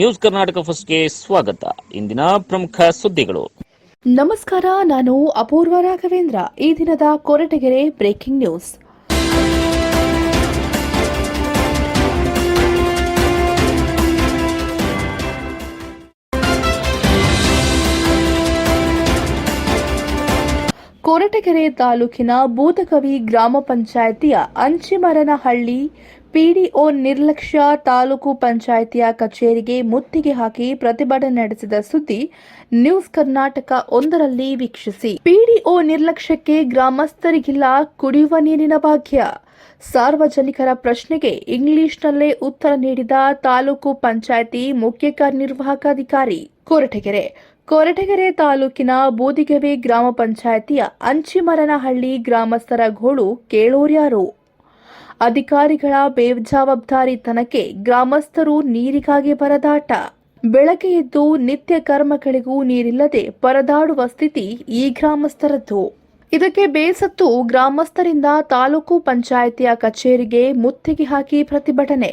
News Karnataka ಫಸ್ಟ್ಗೆ ಸ್ವಾಗತ. ಇಂದಿನ ಪ್ರಮುಖ ಸುದ್ದಿಗಳು. ನಮಸ್ಕಾರ, ನಾನು ಅಪೂರ್ವ ರಾಘವೇಂದ್ರ. ಈ ದಿನದ ಕೊರಟಗೆರೆ ಬ್ರೇಕಿಂಗ್ ನ್ಯೂಸ್. ಕೊರಟಗೆರೆ ತಾಲೂಕಿನ ಬೂತಕವಿ ಗ್ರಾಮ ಪಂಚಾಯಿತಿಯ ಅಂಚಿಮರನಹಳ್ಳಿ ಪಿಡಿಒ ನಿರ್ಲಕ್ಷ್ಯ ತಾಲೂಕು ಪಂಚಾಯಿತಿಯ ಕಚೇರಿಗೆ ಮುತ್ತಿಗೆ ಹಾಕಿ ಪ್ರತಿಭಟನೆ ನಡೆಸಿದ ಸುದ್ದಿ ನ್ಯೂಸ್ ಕರ್ನಾಟಕ ಒಂದರಲ್ಲಿ ವೀಕ್ಷಿಸಿ. ಪಿಡಿಒ ನಿರ್ಲಕ್ಷ್ಯಕ್ಕೆ ಗ್ರಾಮಸ್ಥರಿಗಿಲ್ಲ ಕುಡಿಯುವ ನೀರಿನ ಭಾಗ್ಯ. ಸಾರ್ವಜನಿಕರ ಪ್ರಶ್ನೆಗೆ ಇಂಗ್ಲಿಷ್ನಲ್ಲೇ ಉತ್ತರ ನೀಡಿದ ತಾಲೂಕು ಪಂಚಾಯಿತಿ ಮುಖ್ಯ ಕಾರ್ಯನಿರ್ವಾಹಕಾಧಿಕಾರಿ ಕೊರಟಗೆರೆ. ಕೊರಟಗೆರೆ ತಾಲೂಕಿನ ಬೂದಿಗೆವೆ ಗ್ರಾಮ ಪಂಚಾಯಿತಿಯ ಅಂಚಿಮರನಹಳ್ಳಿ ಗ್ರಾಮಸ್ಥರ ಗೋಳು ಕೇಳೋರ್ಯಾರು. ಅಧಿಕಾರಿಗಳ ಬೇಜವಾಬ್ದಾರಿತನಕ್ಕೆ ಗ್ರಾಮಸ್ಥರು ನೀರಿಗಾಗಿ ಪರದಾಟ ಬೆಳಗ್ಗೆ ಎದ್ದು ನಿತ್ಯ ಕರ್ಮಗಳಿಗೂ ನೀರಿಲ್ಲದೆ ಪರದಾಡುವ ಸ್ಥಿತಿ ಈ ಗ್ರಾಮಸ್ಥರದ್ದು ಇದಕ್ಕೆ ಬೇಸತ್ತು ಗ್ರಾಮಸ್ಥರಿಂದ ತಾಲೂಕು ಪಂಚಾಯಿತಿಯ ಕಚೇರಿಗೆ ಮುತ್ತಿಗೆ ಹಾಕಿ ಪ್ರತಿಭಟನೆ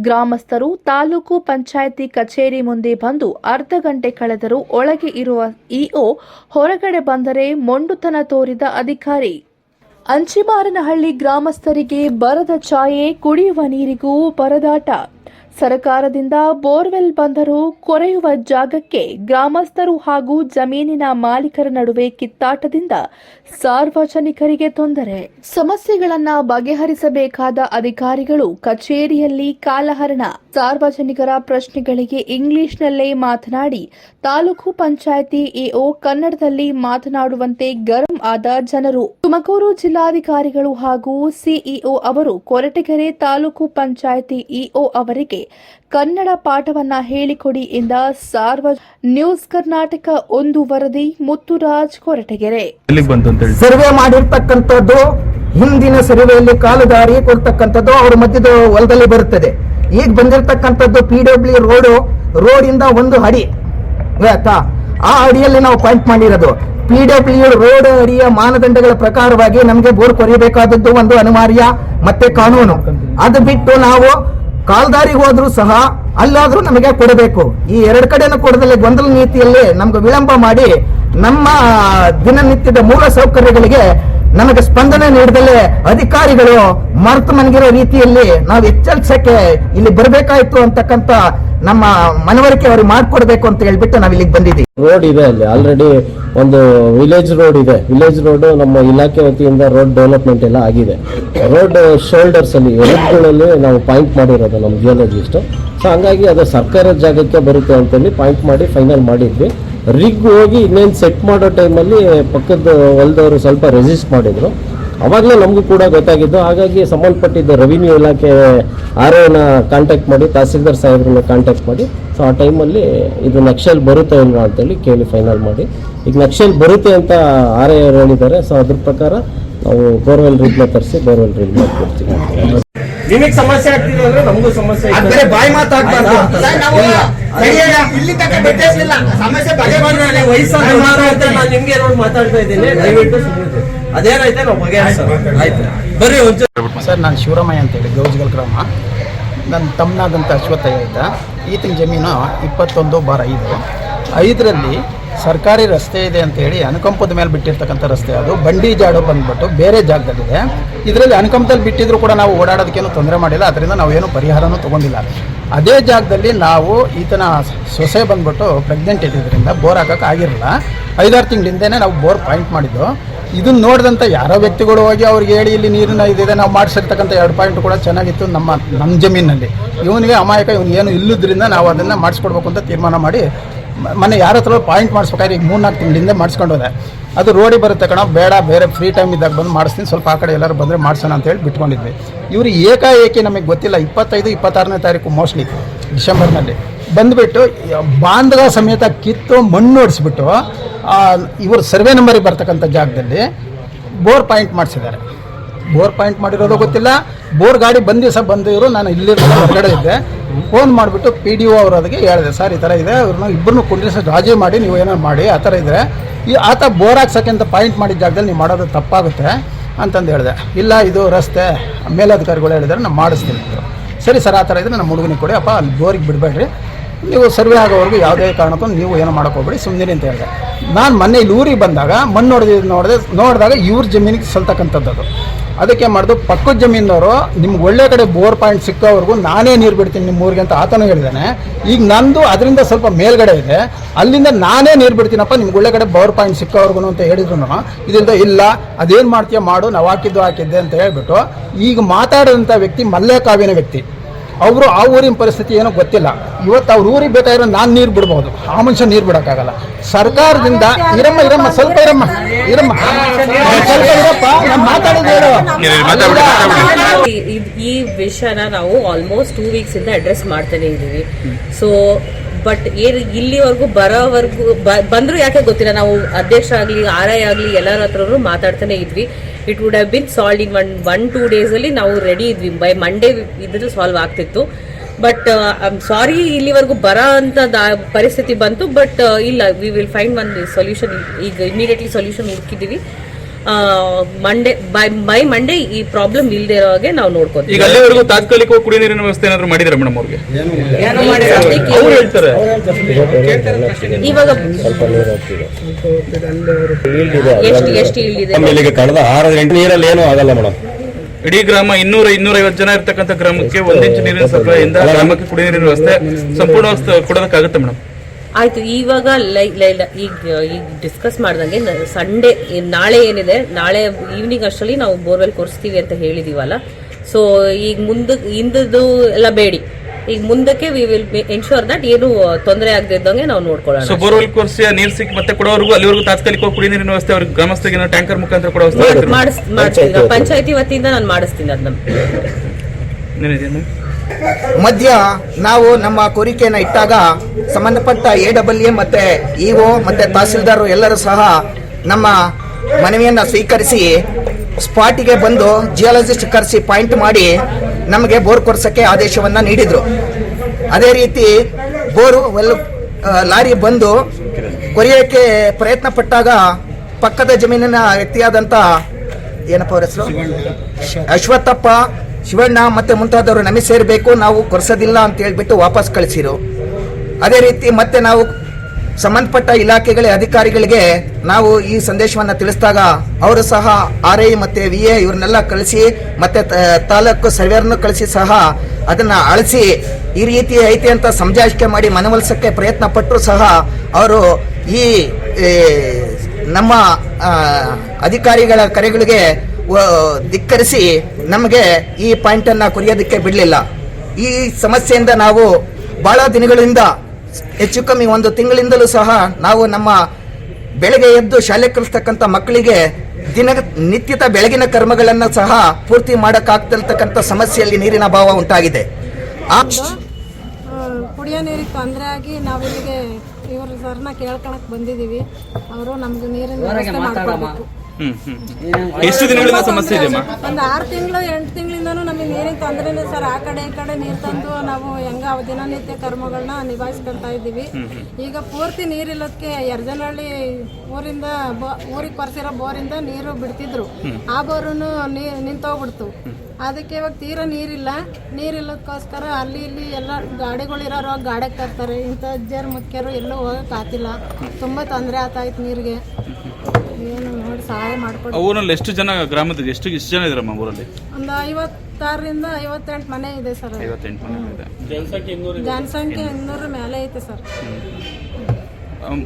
ಗ್ರಾಮಸ್ಥರು ತಾಲೂಕು ಪಂಚಾಯಿತಿ ಕಚೇರಿ ಮುಂದೆ ಬಂದು ಅರ್ಧ ಗಂಟೆ ಕಳೆದರೂ ಒಳಗೆ ಇರುವ ಇಒ ಹೊರಗಡೆ ಬಂದರೆ ಮೊಂಡುತನ ತೋರಿದ ಅಧಿಕಾರಿ. ಅಂಚಿಮಾರನಹಳ್ಳಿ ಗ್ರಾಮಸ್ಥರಿಗೆ ಬರದ ಛಾಯೆ, ಕುಡಿಯುವ ನೀರಿಗೂ ಪರದಾಟ ಸರ್ಕಾರದಿಂದ ಬೋರ್ವೆಲ್ ಬಂದರೂ ಕೊರೆಯುವ ಜಾಗಕ್ಕೆ ಗ್ರಾಮಸ್ಥರು ಹಾಗೂ ಜಮೀನಿನ ಮಾಲೀಕರ ನಡುವೆ ಕಿತ್ತಾಟದಿಂದ ಸಾರ್ವಜನಿಕರಿಗೆ ತೊಂದರೆ. ಸಮಸ್ಯೆಗಳನ್ನ ಬಗೆಹರಿಸಬೇಕಾದ ಅಧಿಕಾರಿಗಳು ಕಚೇರಿಯಲ್ಲಿ ಕಾಲಹರಣ. ಸಾರ್ವಜನಿಕರ ಪ್ರಶ್ನೆಗಳಿಗೆ ಇಂಗ್ಲಿಷ್ನಲ್ಲೇ ಮಾತನಾಡಿ, ತಾಲೂಕು ಪಂಚಾಯಿತಿ ಇಒ ಕನ್ನಡದಲ್ಲಿ ಮಾತನಾಡುವಂತೆ ಗರಂ ಆದ ಜನರು. ತುಮಕೂರು ಜಿಲ್ಲಾಧಿಕಾರಿಗಳು ಹಾಗೂ ಸಿಇಒ ಅವರು ಕೊರಟಗೆರೆ ತಾಲೂಕು ಪಂಚಾಯಿತಿ ಇಒ ಅವರಿಗೆ ಕನ್ನಡ ಪಾಠವನ್ನ ಹೇಳಿಕೊಡಿ ಎಂದ ಸಾರ್ವ ನ್ಯೂಸ್ ಕರ್ನಾಟಕ ಒಂದು ವರದಿ ಮುತ್ತುರಾಜ್ ಕೊರಟಗೆರೆ. ಸರ್ವೆ ಮಾಡಿರ್ತಕ್ಕಂಥದ್ದು ಹಿಂದಿನ ಸರ್ವೆಯಲ್ಲಿ ಕಾಲುದಾರಿ ಕೊಡ್ತಕ್ಕಂಥದ್ದು ಅವ್ರ ಮಧ್ಯದ ಹೊಲದಲ್ಲಿ ಬರುತ್ತದೆ. ಈಗ ಬಂದಿರತಕ್ಕಂಥದ್ದು ಪಿ ಡಬ್ಲ್ಯೂ ರೋಡ್ ರೋಡ್ ಇಂದ ಒಂದು ಅಡಿ. ಆ ಅಡಿಯಲ್ಲಿ ನಾವು ಪಾಯಿಂಟ್ ಮಾಡಿರೋದು. ಪಿ ಡಬ್ಲ್ಯೂ ರೋಡ್ ಅಡಿಯ ಮಾನದಂಡಗಳ ಪ್ರಕಾರವಾಗಿ ನಮಗೆ ಬೋರ್ ಕೊರಿಯಬೇಕಾದದ್ದು ಒಂದು ಅನಿವಾರ್ಯ ಮತ್ತೆ ಕಾನೂನು. ಅದು ಬಿಟ್ಟು ನಾವು ಕಾಲ್ದಾರಿಗೆ ಹೋದ್ರೂ ಸಹ ಅಲ್ಲಾದ್ರೂ ನಮಗೆ ಕೊಡಬೇಕು. ಈ ಎರಡು ಕಡೆನೂ ಕೊಡದಲ್ಲಿ ಗೊಂದಲ ನೀತಿಯಲ್ಲಿ ನಮ್ಗೆ ವಿಳಂಬ ಮಾಡಿ ನಮ್ಮ ದಿನನಿತ್ಯದ ಮೂಲ ಸೌಕರ್ಯಗಳಿಗೆ ನಮಗೆ ಸ್ಪಂದನೆ ನೀಡದಲ್ಲೇ ಅಧಿಕಾರಿಗಳು ಮರೆತು ಮನಗಿರೋ ರೀತಿಯಲ್ಲಿ ನಾವು ಎಚ್ಚರಿಸಕ್ಕೆ ಇಲ್ಲಿ ಬರಬೇಕಾಯ್ತು ಅಂತಕ್ಕಂತ ನಮ್ಮ ಮನವರಿಕೆ ಅವ್ರಿಗೆ ಮಾಡ್ಕೊಡ್ಬೇಕು ಅಂತ ಹೇಳ್ಬಿಟ್ಟು ನಾವು ಇಲ್ಲಿಗೆ ಬಂದಿದ್ದೀವಿ. ರೋಡ್ ಇದೆ ಅಲ್ಲಿ. ಆಲ್ರೆಡಿ ಒಂದು ವಿಲೇಜ್ ರೋಡ್ ಇದೆ. ವಿಲೇಜ್ ರೋಡ್ ನಮ್ಮ ಇಲಾಖೆ ವತಿಯಿಂದ ರೋಡ್ ಡೆವಲಪ್ಮೆಂಟ್ ಎಲ್ಲ ಆಗಿದೆ. ರೋಡ್ ಶೋಲ್ಡರ್ಸ್ ಅಲ್ಲಿ ಎರಡುಗಳಲ್ಲಿ ನಾವು ಪಾಯಿಂಟ್ ಮಾಡಿರೋದು ನಮ್ಮ ಜಿಯಾಲಜಿಸ್ಟ್ ಸೊ ಹಂಗಾಗಿ ಅದು ಸರ್ಕಾರದ ಜಾಗಕ್ಕೆ ಬರುತ್ತೆ ಅಂತೇಳಿ ಪಾಯಿಂಟ್ ಮಾಡಿ ಫೈನಲ್ ಮಾಡಿದ್ವಿ. ರಿಗ್ ಹೋಗಿ ಇನ್ನೇನು ಸೆಟ್ ಮಾಡೋ ಟೈಮಲ್ಲಿ ಪಕ್ಕದ ಹೊಲದವರು ಸ್ವಲ್ಪ ರೆಸಿಸ್ಟ್ ಮಾಡಿದರು. ಅವಾಗಲೇ ನಮಗೂ ಕೂಡ ಗೊತ್ತಾಗಿದ್ದು. ಹಾಗಾಗಿ ಸಂಬಂಧಪಟ್ಟಿದ್ದ ರೆವಿನ್ಯೂ ಇಲಾಖೆ ಆರ್ ಓನ ಕಾಂಟ್ಯಾಕ್ಟ್ ಮಾಡಿ, ತಹಸೀಲ್ದಾರ್ ಸಾಹೇಬ್ರನ್ನ ಕಾಂಟ್ಯಾಕ್ಟ್ ಮಾಡಿ. ಸೊ ಆ ಟೈಮಲ್ಲಿ ಇದು ನಕ್ಷಲ್ ಬರುತ್ತೆ ಇಲ್ವಾ ಅಂತೇಳಿ ಕೇಳಿ ಫೈನಲ್ ಮಾಡಿ. ಈಗ ನಕ್ಷಲ್ ಬರುತ್ತೆ ಅಂತ ಆರ್ ಐ ಹೇಳಿದ್ದಾರೆ. ಸೊ ಅದ್ರ ಪ್ರಕಾರ ನಾವು ಬೋರ್ವೆಲ್ ರಿಗ್ನ ತರಿಸಿ ಬೋರ್ವೆಲ್ ರಿಗ್ ಮಾಡ್ಕೊಡ್ತೀವಿ. ನಿಮಗೆ ಸಮಸ್ಯೆ ಆಗ್ತಿದೆ ಅಂದ್ರೆ ನಮಗೂ ಸಮಸ್ಯೆ ಆಗ್ತದೆ ಬೇರೆ ಬಾಯಿ ಮಾತಾಡ್ಬಾರ್ದು ಇಲ್ಲಿ. ತನಕ ಬೆಟ್ಟಲಿಲ್ಲ ಸಮಸ್ಯೆ ಬಗೆಹರಿಸಿಲ್ಲ. ನಾನು ನಿಮ್ಗೆ ನೋಡಿ ಮಾತಾಡ್ತಾ ಇದ್ದೀನಿ ದಯವಿಟ್ಟು ಸುಮ್ಮನೆ ಅದೇನೈತೆ ನಾವು ಬಗೆಹರಿಸೋಣ ಆಯ್ತು ಬರ್ರಿ ಒಂಚೂರು. ಸರ್ ನಾನು ಶಿವರಾಮಯ್ಯ ಅಂತೇಳಿ ಗೌಜ್ಗಲ್ ಗ್ರಾಮ. ನನ್ನ ತಮ್ಮನಾದಂಥ ಅಶ್ವತ್ಥ ಇದ್ದ. ಈತನ ಜಮೀನು ಇಪ್ಪತ್ತೊಂದು ಬಾರ ಐದು. ಐದರಲ್ಲಿ ಸರ್ಕಾರಿ ರಸ್ತೆ ಇದೆ ಅಂತೇಳಿ ಅನುಕಂಪದ ಮೇಲೆ ಬಿಟ್ಟಿರ್ತಕ್ಕಂಥ ರಸ್ತೆ ಅದು. ಬಂಡಿ ಜಾಡು ಬಂದ್ಬಿಟ್ಟು ಬೇರೆ ಜಾಗದಲ್ಲಿದೆ. ಇದರಲ್ಲಿ ಅನುಕಂಪದಲ್ಲಿ ಬಿಟ್ಟಿದ್ರು ಕೂಡ ನಾವು ಓಡಾಡೋದಕ್ಕೇನು ತೊಂದರೆ ಮಾಡಿಲ್ಲ. ಅದರಿಂದ ನಾವೇನು ಪರಿಹಾರನೂ ತೊಗೊಂಡಿಲ್ಲ. ಅದೇ ಜಾಗದಲ್ಲಿ ನಾವು ಈತನ ಸೊಸೆ ಬಂದ್ಬಿಟ್ಟು ಪ್ರೆಗ್ನೆಂಟ್ ಇದ್ದಿದ್ದರಿಂದ ಬೋರ್ ಹಾಕೋಕೆ ಆಗಿರಲಿಲ್ಲ ಐದಾರು ತಿಂಗಳಿಂದನೇ ನಾವು ಬೋರ್ ಪಾಯಿಂಟ್ ಮಾಡಿದ್ದು. ಇದನ್ನ ನೋಡಿದಂಥ ಯಾರೋ ವ್ಯಕ್ತಿಗಳು ಹೋಗಿ ಅವ್ರಿಗೆ ಹೇಳಿ, ಇಲ್ಲಿ ನೀರಿನ ಇದಿದೆ, ನಾವು ಮಾಡಿಸಿರ್ತಕ್ಕಂಥ ಎರಡು ಪಾಯಿಂಟ್ ಕೂಡ ಚೆನ್ನಾಗಿತ್ತು ನಮ್ಮ ನಮ್ಮ ಜಮೀನಲ್ಲಿ ಇವನಿಗೆ ಅಮಾಯಕ, ಇವನು ಏನು ಇಲ್ಲದ್ರಿಂದ ನಾವು ಅದನ್ನು ಮಾಡಿಸ್ಕೊಡ್ಬೇಕು ಅಂತ ತೀರ್ಮಾನ ಮಾಡಿ ಮೊನ್ನೆ ಯಾರ ಹತ್ರ ಪಾಯಿಂಟ್ ಮಾಡಿಸ್ಬೇಕಾದ್ರೆ ಈಗ ಮೂರ್ನಾಲ್ಕು ತಿಂಗಳಿಂದ ಮಾಡಿಸ್ಕೊಂಡು ಹೋದೆ. ಅದು ರೋಡಿಗೆ ಬರುತ್ತೆ ಕಣ, ಬೇಡ, ಬೇರೆ ಫ್ರೀ ಟೈಮ್ ಇದ್ದಾಗ ಬಂದು ಮಾಡಿಸ್ತೀನಿ, ಸ್ವಲ್ಪ ಆ ಕಡೆ ಎಲ್ಲರೂ ಬಂದರೆ ಮಾಡಿಸೋಣ ಅಂತ ಹೇಳಿ ಬಿಟ್ಕೊಂಡಿದ್ವಿ. ಇವರು ಏಕಾಏಕಿ ನಮಗೆ ಗೊತ್ತಿಲ್ಲ, ಇಪ್ಪತ್ತೈದು, ಇಪ್ಪತ್ತಾರನೇ ತಾರೀಕು ಮೋಸ್ಟ್ಲಿ ಡಿಸೆಂಬರ್ನಲ್ಲಿ. ಬಂದುಬಿಟ್ಟು ಬಾಂಧವ ಸಮೇತ ಕಿತ್ತು ಮಣ್ಣು ಹೊಡಿಸ್ಬಿಟ್ಟು ಇವರು ಸರ್ವೆ ನಂಬರಿಗೆ ಬರ್ತಕ್ಕಂಥ ಜಾಗದಲ್ಲಿ ಬೋರ್ ಪಾಯಿಂಟ್ ಮಾಡಿಸಿದ್ದಾರೆ. ಬೋರ್ ಪಾಯಿಂಟ್ ಮಾಡಿರೋದು ಗೊತ್ತಿಲ್ಲ. ಬೋರ್ ಗಾಡಿ ಬಂದು ದಿವಸ ಬಂದಿರು ನಾನು ಇಲ್ಲಿ ಇದ್ದೆ. ಫೋನ್ ಮಾಡಿಬಿಟ್ಟು ಪಿ ಡಿ ಒ ಅದಕ್ಕೆ ಹೇಳಿದೆ, ಸರ್, ಈ ಥರ ಇದೆ. ಅವ್ರನ್ನ ಇಬ್ಬರನ್ನು ಕುಂಡ್ರಿಸಿ ರಾಜಿ ಮಾಡಿ, ನೀವು ಏನಾರು ಮಾಡಿ, ಆ ಥರ ಇದ್ದರೆ ಈ ಆತ ಬೋರ್ ಹಾಕ್ಸೋಕ್ಕೆ ಅಂತ ಪಾಯಿಂಟ್ ಮಾಡಿದ ಜಾಗದಲ್ಲಿ ನೀವು ಮಾಡೋದು ತಪ್ಪಾಗುತ್ತೆ ಅಂತಂದು ಹೇಳಿದೆ. ಇಲ್ಲ, ಇದು ರಸ್ತೆ. ಮೇಲಧಿಕಾರಿಗಳು ಹೇಳಿದರೆ ನಾನು ಮಾಡಿಸ್ತೀನಿ. ಸರಿ ಸರ್, ಆ ಥರ ಇದ್ದರೆ ನಮ್ಮ ಹುಡುಗನಿಗೆ ಕೊಡಿ. ಅಪ್ಪ, ಅಲ್ಲಿ ಬೋರಿಗೆ ಬಿಡಬೇಡ್ರಿ. ನೀವು ಸರ್ವೆ ಆಗೋವರೆಗೂ ಯಾವುದೇ ಕಾರಣಕ್ಕೂ ನೀವು ಏನು ಹೋಗ್ಬೇಡಿ ಸುಮ್ಮನೆ ಅಂತ ಹೇಳಿದೆ. ನಾನು ಮೊನ್ನೆ ಇಲ್ಲಿ ಊರಿಗೆ ಬಂದಾಗ, ಮಣ್ಣು ನೋಡಿದ ನೋಡಿದೆ ನೋಡಿದಾಗ ಇವ್ರ ಜಮೀನಿಗೆ ಸಲ್ತಕ್ಕಂಥದ್ದು ಅದಕ್ಕೆ ಮಾಡಿದ್ರು ಪಕ್ಕದ ಜಮೀನವರು ನಿಮ್ಗೆ ಒಳ್ಳೆ ಕಡೆ ಬೋರ್ ಪಾಯಿಂಟ್ ಸಿಕ್ಕೋವರೆಗೂ ನಾನೇ ನೀರು ಬಿಡ್ತೀನಿ ನಿಮ್ಮ ಊರಿಗೆ ಅಂತ ಆತನೂ ಹೇಳಿದ್ದಾನೆ ಈಗ ನಂದು ಅದರಿಂದ ಸ್ವಲ್ಪ ಮೇಲ್ಗಡೆ ಇದೆ. ಅಲ್ಲಿಂದ ನಾನೇ ನೀರು ಬಿಡ್ತೀನಪ್ಪ, ನಿಮ್ಗೆ ಒಳ್ಳೆ ಕಡೆ ಬೋರ್ ಪಾಯಿಂಟ್ ಸಿಕ್ಕೋವರೆಗೂ ಅಂತ ಹೇಳಿದ್ರು ಇದರಿಂದ ಇಲ್ಲ, ಅದೇನು ಮಾಡ್ತೀಯ ಮಾಡು, ನಾವು ಹಾಕಿದ್ದು ಹಾಕಿದ್ದೆ ಅಂತ ಹೇಳ್ಬಿಟ್ಟು ಈಗ ಮಾತಾಡಿದಂಥ ವ್ಯಕ್ತಿ ಮಲ್ಲೆ ಕಾವ್ಯನ ವ್ಯಕ್ತಿ. ಅವರು ಆ ಊರಿನ ಪರಿಸ್ಥಿತಿ ಏನೋ ಗೊತ್ತಿಲ್ಲ. ಇವತ್ತು ಅವ್ರ ಊರಿಗೆ ಬೇಕಾಗಿರೋ ನಾನು ನೀರು ಬಿಡ್ಬೋದು. ಆ ಮನುಷ್ಯ ನೀರು ಬಿಡೋಕ್ಕಾಗಲ್ಲ. ಸರ್ಕಾರದಿಂದ ಇರಮ್ಮ ಇರಮ್ಮ ಸ್ವಲ್ಪ ಇರಮ್ಮ ಇರಮ್ಮ. ಸ್ವಲ್ಪ ಇರಪ್ಪ ನಾನು ಮಾತಾಡೋದು ಹೇಳು. ಈ- ಈ- ಈ ವಿಷಯನ ನಾವು ಆಲ್ಮೋಸ್ಟ್ ಟೂ ವೀಕ್ಸ್ ಇಂದ ಅಡ್ರೆಸ್ ಮಾಡ್ತಾನೆ ಇದ್ದೀವಿ. ಸೊ ಬಟ್ ಏನ್ ಇಲ್ಲಿವರೆಗೂ ಬರೋವರೆಗೂ ಬಂದ್ರು ಯಾಕೆ ಗೊತ್ತಿಲ್ಲ. ನಾವು ಅಧ್ಯಕ್ಷ ಆಗಲಿ, ಆರ್ ಐ ಆಗಲಿ ಎಲ್ಲರ ಹತ್ರನೂ ಮಾತಾಡ್ತಾನೆ ಇದ್ವಿ. It would have been solve in one one two days ಅಲ್ಲಿ ನಾವು ರೆಡಿ ಇದ್ವಿ. ಬೈ ಮಂಡೇ ಇದ್ರೆ ಸಾಲ್ವ್ ಆಗ್ತಿತ್ತು. ಬಟ್ ಸಾರಿ ಇಲ್ಲಿವರೆಗೂ ಬರೋ ಅಂತ ಪರಿಸ್ಥಿತಿ ಬಂತು. ಬಟ್ ಇಲ್ಲ we will find one solution ಈಗ ಇಮಿಡಿಯೇಟ್ಲಿ ಸೊಲ್ಯೂಷನ್ ಹುಡುಕಿದೀವಿ ಮಂಡೇ ಬೈ ಬೈ ಮಂಡೇ ಈ ಪ್ರಾಬ್ಲಮ್ ಇಲ್ದೇ ಇರೋ ಹಾಗೆ ನಾವು ನೋಡ್ಕೋತೀವಿ. ಈಗ ಅಲ್ಲಿವರೆಗೂ ತಾತ್ಕಾಲಿಕ ಕುಡಿಯ ನೀರಿನ ವ್ಯವಸ್ಥೆ ಏನಾದ್ರು ಮಾಡಿದ್ರೆ ಮೇಡಮ್ ಅವ್ರಿಗೆ? ಅವ್ರು ಹೇಳ್ತಾರೆ. ಇವಾಗ ಸ್ವಲ್ಪ ನೀರು ಹೋಗ್ತಿದೆ. ಎಷ್ಟು ಎಷ್ಟು ಇಲ್ಲಿದೆ? ಇಲ್ಲಿಗೆ ಕಳೆದ ಆರು ಗಂಟೆ ನೀರಲ್ಲಿ ಏನೂ ಆಗಲ್ಲ ಮೇಡಮ್. ಇಡೀ ಗ್ರಾಮ ಇನ್ನೂರ ಇನ್ನೂರೈವತ್ತು ಜನ ಇರ್ತಕ್ಕಂಥ ಗ್ರಾಮಕ್ಕೆ ಒಂದಿಂಚು ಇಂಚು ನೀರಿನ ಸಪ್ಲೈ ಇಂದ ಗ್ರಾಮಕ್ಕೆ ಕುಡಿಯ ನೀರಿನ ವ್ಯವಸ್ಥೆ ಸಂಪೂರ್ಣ ಕೊಡೋದಕ್ಕಾಗುತ್ತೆ ಮೇಡಮ್? ಆಯ್ತು ಇವಾಗ ಲೈ- ಲೈ- ಲೈ- ಈಗ ಈಗ ಡಿಸ್ಕಸ್ ಮಾಡ್ದಂಗೆ ಸಂಡೇ ನಾಳೆ ಏನಿದೆ ನಾಳೆ ಈವ್ನಿಂಗ್ ಅಷ್ಟರಲ್ಲಿ ನಾವು ಬೋರ್ವೆಲ್ ಕೊರಿಸ್ತೀವಿ ಅಂತ ಹೇಳಿದೀವಲ್ಲ. ಸೊ ಈಗ ಮುಂದೆ ಹಿಂದದ್ದು ಎಲ್ಲ ಬೇಡಿ. ಈಗ ಮುಂದಕ್ಕೆ ವಿ ವಿಲ್ ಎನ್ಶೋರ್ ದಟ್ ಏನು ತೊಂದರೆ ಆಗದೆ ಇದ್ದಂಗೆ ನಾವು ನೋಡ್ಕೊಳ್ಳೋಣ. ಸೊ ಬೋರ್ವೆಲ್ ಕೊರ್ಸಿ ನೀರು ಸಿಕ್ಕಿ ಮತ್ತೆ ಕೊಡೋವರೆಗೂ ಅಲ್ಲಿವರೆಗೂ ತಾತ್ಕಾಲಿಕ ಕುಡಿ ನೀರಿನ ವ್ಯವಸ್ಥೆ ಅವ್ರಿಗೆ ಗ್ರಾಮಸ್ಥರಿಗೆ ಟ್ಯಾಂಕರ್ ಮುಖಾಂತರ ಕೊಡೋ ವ್ಯವಸ್ಥೆ? ಮಾಡಿಸ್ತೀನಿ ಪಂಚಾಯತಿ ವತಿಯಿಂದ ನಾನು ಮಾಡಿಸ್ತೀನಿ ಅದನ್ನ ಮಧ್ಯ ನಾವು ನಮ್ಮ ಕೋರಿಕೆಯನ್ನು ಇಟ್ಟಾಗ ಸಂಬಂಧಪಟ್ಟ ಎ ಡಬಲ್ ಎ ಮತ್ತೆ ಇಒ ಮತ್ತೆ ತಹಸೀಲ್ದಾರರು ಎಲ್ಲರೂ ಸಹ ನಮ್ಮ ಮನವಿಯನ್ನು ಸ್ವೀಕರಿಸಿ ಸ್ಪಾಟಿಗೆ ಬಂದು ಜಿಯಾಲಜಿಸ್ಟ್ ಕರೆಸಿ ಪಾಯಿಂಟ್ ಮಾಡಿ ನಮಗೆ ಬೋರ್ ಕೊರ್ಸೋಕ್ಕೆ ಆದೇಶವನ್ನು ನೀಡಿದರು. ಅದೇ ರೀತಿ ಬೋರು ಒಲ್ ಲಾರಿ ಬಂದು ಕೊರಿಯೋಕ್ಕೆ ಪ್ರಯತ್ನ ಪಟ್ಟಾಗ ಪಕ್ಕದ ಜಮೀನಿನ ವ್ಯಕ್ತಿಯಾದಂಥ ಏನಪ್ಪ ಅವ್ರ ಹೆಸರು? ಅಶ್ವತ್ಥಪ್ಪ ಶಿವಣ್ಣ ಮತ್ತೆ ಮುಂತಾದವರು ನಮಗೆ ಸೇರಬೇಕು, ನಾವು ಕೊರ್ಸೋದಿಲ್ಲ ಅಂತ ಹೇಳಿಬಿಟ್ಟು ವಾಪಸ್ ಕಳಿಸಿರು. ಅದೇ ರೀತಿ ಮತ್ತೆ ನಾವು ಸಂಬಂಧಪಟ್ಟ ಇಲಾಖೆಗಳ ಅಧಿಕಾರಿಗಳಿಗೆ ನಾವು ಈ ಸಂದೇಶವನ್ನು ತಿಳಿಸಿದಾಗ ಅವರು ಸಹ ಆರ್ ಐ ಮತ್ತೆ ವಿ ಎ ಇವ್ರನ್ನೆಲ್ಲ ಕಳಿಸಿ, ಮತ್ತೆ ತಾಲೂಕು ಸರ್ವೇರ್ನು ಕಳಿಸಿ ಸಹ ಅದನ್ನ ಅಳಿಸಿ ಈ ರೀತಿ ಐತಿ ಅಂತ ಸಮಜಾಯಿಷಿಕೆ ಮಾಡಿ ಮನವೊಲಿಸಕ್ಕೆ ಪ್ರಯತ್ನ ಪಟ್ಟರು ಸಹ ಅವರು ಈ ನಮ್ಮ ಅಧಿಕಾರಿಗಳ ಕರೆಗಳಿಗೆ ಧಿಕ್ಕರಿಸಿ ನಮಗೆ ಈ ಪಾಯಿಂಟನ್ನು ಕುರಿಯೋದಕ್ಕೆ ಬಿಡಲಿಲ್ಲ. ಈ ಸಮಸ್ಯೆಯಿಂದ ನಾವು ಬಹಳ ದಿನಗಳಿಂದ ಹೆಚ್ಚು ಕಮ್ಮಿ ಒಂದು ತಿಂಗಳಿಂದಲೂ ಸಹ ನಾವು ನಮ್ಮ ಬೆಳಗ್ಗೆ ಎದ್ದು ಶಾಲೆ ಕಲಿಸ್ತಕ್ಕಂಥ ಮಕ್ಕಳಿಗೆ ದಿನ ನಿತ್ಯದ ಬೆಳಗಿನ ಕರ್ಮಗಳನ್ನು ಸಹ ಪೂರ್ತಿ ಮಾಡೋಕ್ಕಾಗ್ತಿರ್ತಕ್ಕಂಥ ಸಮಸ್ಯೆಯಲ್ಲಿ ನೀರಿನ ಅಭಾವ ಉಂಟಾಗಿದೆ. ಆ ಕುಡಿಯೋ ನೀರಿಗೆ ತೊಂದರೆ ಆಗಿ ನಾವು ಇಲ್ಲಿಗೆ ಇವರು ಸರ್ನ ಕೇಳ್ಕೊಳಕ್ ಬಂದಿದೀವಿ ಅವರು ನಮ್ಗೆ ನೀರಿನ ವ್ಯವಸ್ಥೆ ಮಾಡ್ಕೊಡ್ಬೇಕು. ಎಷ್ಟು ದಿನಗಳಿಂದ ಸಮಸ್ಯೆ ಇದೆಯಮ್ಮ ಒಂದು ಆರು ತಿಂಗಳು ಎಂಟು ತಿಂಗಳಿಂದನೂ ನಮಗೆ ನೀರಿನ ತೊಂದರೆನೇ ಸರ್. ಆ ಕಡೆ ಈ ಕಡೆ ನೀರು ತಂದು ನಾವು ಹೆಂಗ ದಿನನಿತ್ಯ ಕರ್ಮಗಳನ್ನ ನಿಭಾಯಿಸ್ಕೊಳ್ತಾ ಇದ್ದೀವಿ. ಈಗ ಪೂರ್ತಿ ನೀರಿಲ್ಲದಕ್ಕೆ ಎರಜನಹಳ್ಳಿ ಊರಿಂದ ಊರಿಗೆ ಬರ್ಸಿರೋ ಬೋರಿಂದ ನೀರು ಬಿಡ್ತಿದ್ರು. ಆ ನೀ ನಿಂತೋಗ್ಬಿಡ್ತು. ಅದಕ್ಕೆ ಇವಾಗ ತೀರಾ ನೀರಿಲ್ಲ ನೀರಿಲ್ಲದಕ್ಕೋಸ್ಕರ ಅಲ್ಲಿ ಇಲ್ಲಿ ಎಲ್ಲ ಗಾಡಿಗಳು ಇರೋರು ಗಾಡಿಗೆ ತರ್ತಾರೆ. ಇಂಥ ಅಜ್ಜರು ಮುಖ್ಯರು ಎಲ್ಲೂ ಹೋಗಕ್ಕೆ ಆತಿಲ್ಲ. ತುಂಬ ತೊಂದರೆ ಆತಾಯ್ತು ನೀರಿಗೆ. ಏನು ನೋಡಿ ಸಹಾಯ ಮಾಡ್ಕೊಡಿ. ಆ ಊರಲ್ಲಿ ಎಷ್ಟು ಜನ ಗ್ರಾಮದಲ್ಲಿ ಎಷ್ಟು ಎಷ್ಟು ಜನ ಇದ್ರಮ್ಮ ಊರಲ್ಲಿ? ಒಂದು ಐವತ್ತಾರರಿಂದ ಐವತ್ತೆಂಟು ಮನೆ ಇದೆ ಸರ್. ಐವತ್ತೆಂಟು ಮನೆ ಇದೆ. ಜನಸಂಖ್ಯೆ ಇನ್ನೂರ ಮೇಲೆ ಐತೆ ಸರ್. ಅಮ್,